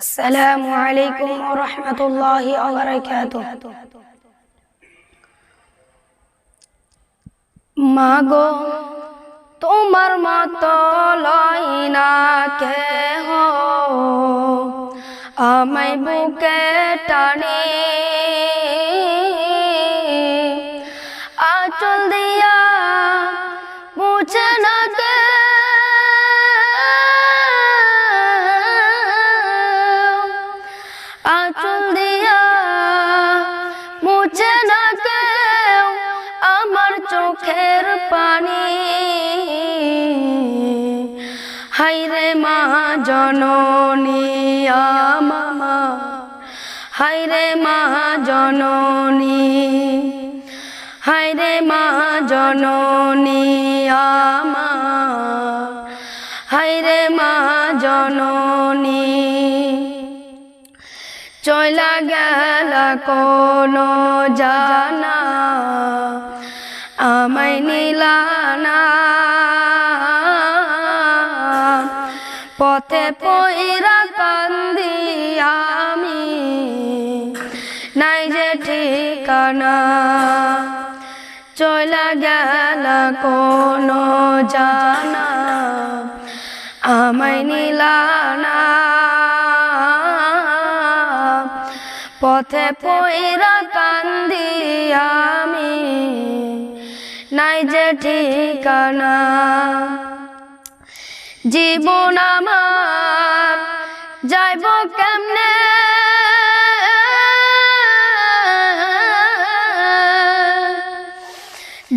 السلام عليكم ورحمة الله وبركاته মাগো তোমার মতো লয় না কেহ আমায় বুকে টানে আচল দিয়া জননী মামা হাইরে মা জননী। হাইরে মা আমা। হাইরে মা জননী। চলা গেল কোনো জানা। আমায় নিলানা পথে পইরা কান্দি আমি। নাই যে ঠিকানা চলা গেল কোনো জানা। আমায় নিলানা পথে পইরা কান্দি আমি। নাই যে ঠিকানা, জীবন আমার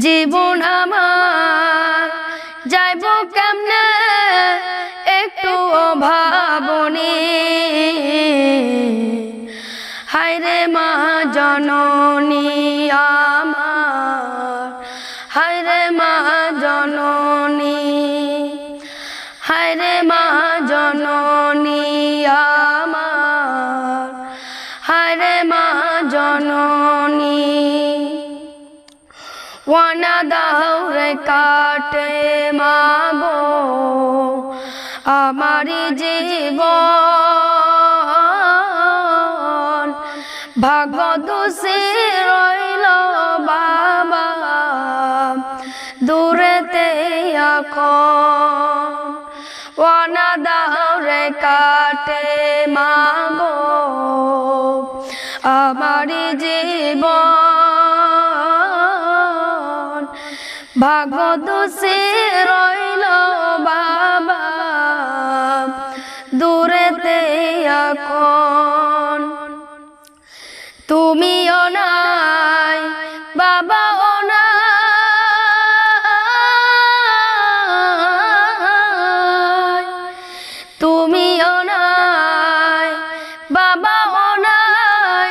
জীবন আমার। যাইব কেমনে? একটু ভাবনি হায়রে মা জননী আমার। হায়রে মা জননী। হায়রে মা জননী ওয়ানা দাউরে কাটে মাগো, আমারি জীবন। ভাগ্য দোষী রইল বাবা, দূরেতে দাউরে কাটে মাগো, আমারি জীবন। ভাগ্য দোষী রইল বাবা। দূরেতে এখন তুমিও নাই বাবাও নাই। তুমিও নাই নাই